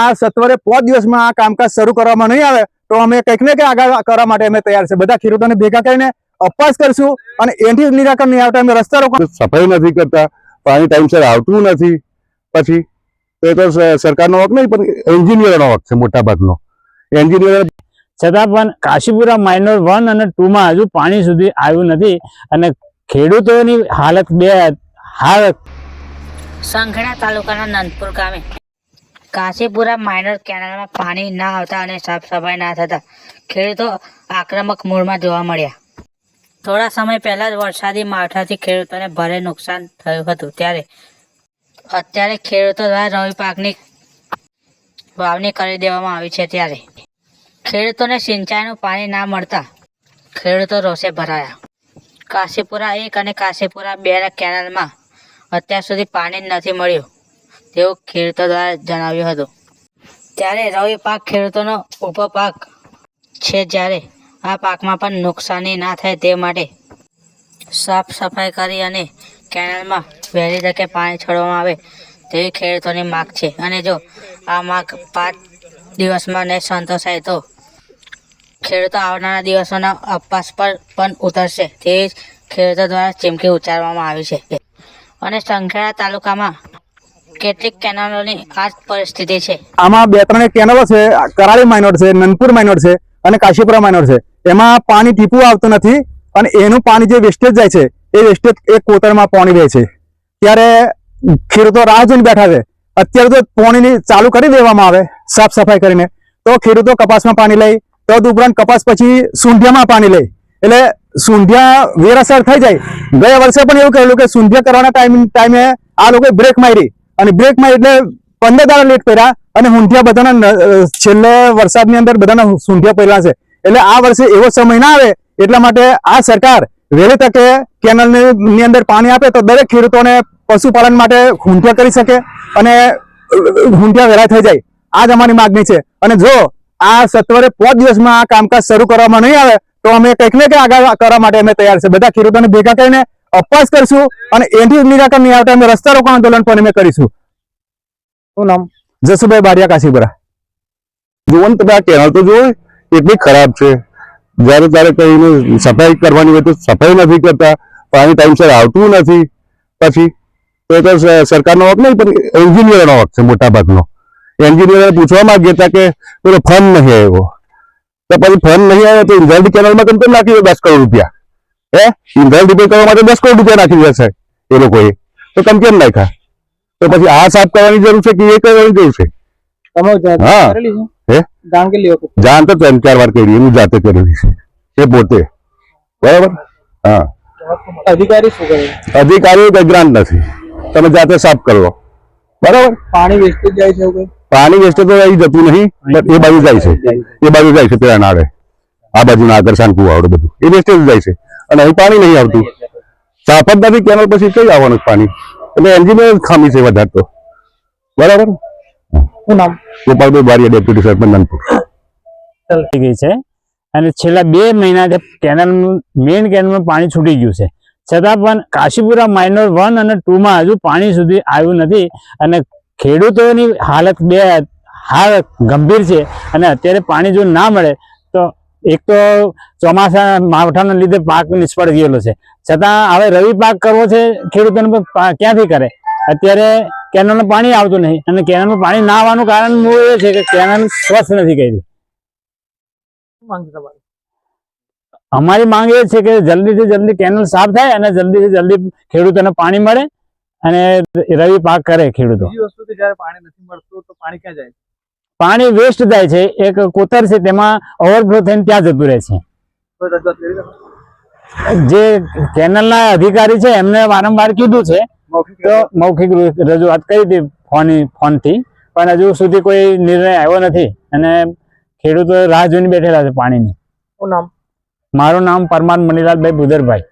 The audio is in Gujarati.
આ સત્વરે પાંચ દિવસમાં આ કામકાજ શરૂ કરવામાં નહીં આવે તો અમે કંઈક ને કંઈક આગળ કરવા માટે અમે તૈયાર છે. બધા ખેડૂતોને ભેગા કરીને અપવાસ કરશું અને એથી નિરાકરણ નહીં આવતા. અમે રસ્તા રોકો સફાઈ નથી કરતા પાણી ટાઈમસર આવતું નથી. પછી તો એ તો સરકારનો હક નહીં પણ એન્જિનિયરનો હક છે મોટા ભાગનો. એન્જિનિયર છતાં પણ કાશીપુરા માઇનોર વન અને ટુ માં હજુ પાણી સુધી આવ્યું નથી અને ખેડૂતોની હાલત બે હાલત સંખેડા તાલુકાના નંદપુર ગામે. કાશીપુરા માઇનર કેનાલમાં પાણી ના આવતા અને સાફ સફાઈ ના થતા ખેડૂતો આક્રમક મૂળમાં જોવા મળ્યા. થોડા સમય પહેલા જ વરસાદી માવઠાથી ખેડૂતોને ભારે નુકસાન થયું હતું. ત્યારે અત્યારે ખેડૂતો દ્વારા રવિ પાકની વાવણી કરી દેવામાં આવી છે ત્યારે ખેડૂતોને સિંચાઈનું પાણી ના મળતા ખેડૂતો રોષે ભરાયા. કાશીપુરા એક અને કાશીપુરા બેના કેનાલમાં અત્યાર સુધી પાણી નથી મળ્યું. તેવું ખેડૂતો દ્વારા જણાવ્યું હતું. ત્યારે રવિ પાક ખેડૂતોનો ઉપપાક પાક છે જ્યારે આ પાકમાં પણ નુકસાની ના થાય તે માટે સાફ સફાઈ કરી અને કેનાલમાં વહેલી તકે પાણી છોડવામાં આવે તેવી ખેડૂતોની માગ છે. અને જો આ માગ પાંચ દિવસમાં નહીં સંતોષાય તો ખેડૂતો આવનારા દિવસોના અપવાસ પર પણ ઉતરશે. તેવી ખેડૂતો દ્વારા ચીમકી ઉચ્ચારવામાં આવી છે. અને સંખેડા તાલુકામાં કેટલીક કેનાલોની આ પરિસ્થિતિ છે. આમાં બે ત્રણ કેનાલો છે, કરાળી માઇનોર છે, નંદપુર માઇનોર છે અને કાશીપુરા માઇનોર છે. એમાં પાણી ટીપું આવતું નથી અને એનું પાણી જે વેસ્ટેજ જાય છે, એ વેસ્ટેજ એક કોતરમાં પાણી રહે છે. ત્યારે ખેડૂતો રાહ જોઈને બેઠા છે. અત્યારે તો પાણીની ચાલુ કરી દેવામાં આવે, સાફ સફાઈ કરીને. તો ખેડૂતો કપાસમાં પાણી લઈ, તદ ઉપરાંત કપાસ પછી સૂંઢિયામાં પાણી લે એટલે સૂંઢિયા વેરાસર થઈ જાય. ગયા વર્ષે પણ એવું કહેલું કે સૂંઢિયા કરવાના ટાઈમ, ટાઈમે આ લોકોએ બ્રેક મારી. અને બ્રેકમાં એટલે પંદર દાડા લેટ કર્યા અને હુંઠિયા બધાના છેલ્લે વરસાદની અંદર બધાના સુંઠિયા પહેલા છે. એટલે આ વર્ષે એવો સમય ના આવે એટલા માટે આ સરકાર વહેલી તકે કેનલની અંદર પાણી આપે તો દરેક ખેડૂતોને પશુપાલન માટે હુંઠિયા કરી શકે અને ઊંધિયા વેરા થઈ જાય. આ જ અમારી માગણી છે. અને જો આ સત્વરે પાંચ દિવસમાં આ કામકાજ શરૂ કરવામાં નહીં આવે તો અમે કંઈક ને કંઈક આગળ કરવા માટે અમે તૈયાર છે. બધા ખેડૂતોને ભેગા કરીને અપવાસ કરશું અને એથી નિરાકરણ નહીં આવતા અમે રસ્તા રોકો આંદોલન પણ અમે કરીશું. શું નામ? જસુભાઈ બારિયા કાશીપુરા. જુઓ ને તમે આ તો જુઓ એટલી ખરાબ છે. જ્યારે ત્યારે કહીને સફાઈ કરવાની હોય તો સફાઈ નથી કરતા, પાણી ટાઈમસર આવતું નથી. પછી તો એ તો સરકારનો હક નહીં, પણ એન્જિનિયરનો હક છે મોટા ભાગનો. એન્જિનિયર પૂછવા માંગીએ હતા કે પેલો ફંડ નહીં આવ્યો. તો પછી ફંડ નહીં આવ્યો તો ઇન્દ્રાવતી કેનાલમાં કેમ કેમ નાખી દસ કરોડ રૂપિયા? હે ઇન્દ્રાવતી રિપેર કરવા માટે દસ કરોડ રૂપિયા નાખી દેશે એ લોકોએ તો કેમ કેમ નાખ્યા તો પછી આ સાફ કરવાની જરૂર છે કે એ કરવાની જરૂર છે તમે જાણ હા. કરેલી હે? છે જાણ કેટલી વખત જાણ તો ત્રણ ચાર વાર કરી એનું જાતે કરેલી છે એ પોતે બરાબર હા અધિકારી શું કરે અધિકારીઓ કઈ ગ્રાન્ટ નથી તમે જાતે સાફ કરો બરાબર પાણી વેસ્ટેજ જાય છે એવું કઈ પાણી વેસ્ટ તો અહીં જતું નહીં but એ બાજુ જાય છે એ બાજુ જાય છે પેલા નાળે આ બાજુ ના આગળ શાંકુ આવડે બધું એ વેસ્ટેજ જાય છે અને અહીં પાણી નહીં આવતું. સાફ કેનલ પછી કઈ આવવાનું પાણી? એટલે એન્જિનિયર ખામી છે વધારે તો. બરાબર? શું નામ? ગોપાલભાઈ બારીયા ડેપ્યુટી સરપંચ નાનપુર થઈ ગઈ છે. અને છેલ્લા બે મહિનાથી કેનલનું મેઇન કેનલમાં પાણી છૂટી ગયું છે. છતાં પણ કાશીપુરા માઇનોર વન અને ટુ માં હજુ પાણી સુધી આવ્યું નથી અને ખેડૂતોની હાલત બે હાલ ગંભીર છે અને અત્યારે પાણી જો ના મળે તો એક તો ચોમાસા માવઠાના લીધે પાક નિષ્ફળ ગયેલો છે. છતાં હવે રવિ પાક કરવો છે ખેડૂતોને ક્યાંથી કરે? અત્યારે કેનાલનું પાણી આવતું નહીં અને કેનાલનું પાણી ના આવવાનું કારણ મૂળ એ છે કે કેનાલ સ્વચ્છ નથી કરી. અમારી માંગ એ છે કે જલ્દીથી જલ્દી કેનલ સાફ થાય અને જલ્દીથી જલ્દી ખેડૂતોને પાણી મળે અને રવિ પાક કરે ખેડૂતો. પાણી નથી મળતું તો પાણી ક્યાં જાય? પાણી વેસ્ટ જાય છે એક કોતર છે તેમાં ઓવરફ્લો થઈને ત્યાં જતું રહે છે. જે કેનલના અધિકારી છે એમને વારંવાર કીધું છે. તો મૌખિક રજૂઆત કરી હતી ફોન ફોનથી. પણ હજુ સુધી કોઈ નિર્ણય આવ્યો નથી. અને ખેડૂતો રાહ જોઈને બેઠેલા છે પાણીની. નામ? મારું નામ પરમાર મણિલાલભાઈ બુદરભાઈ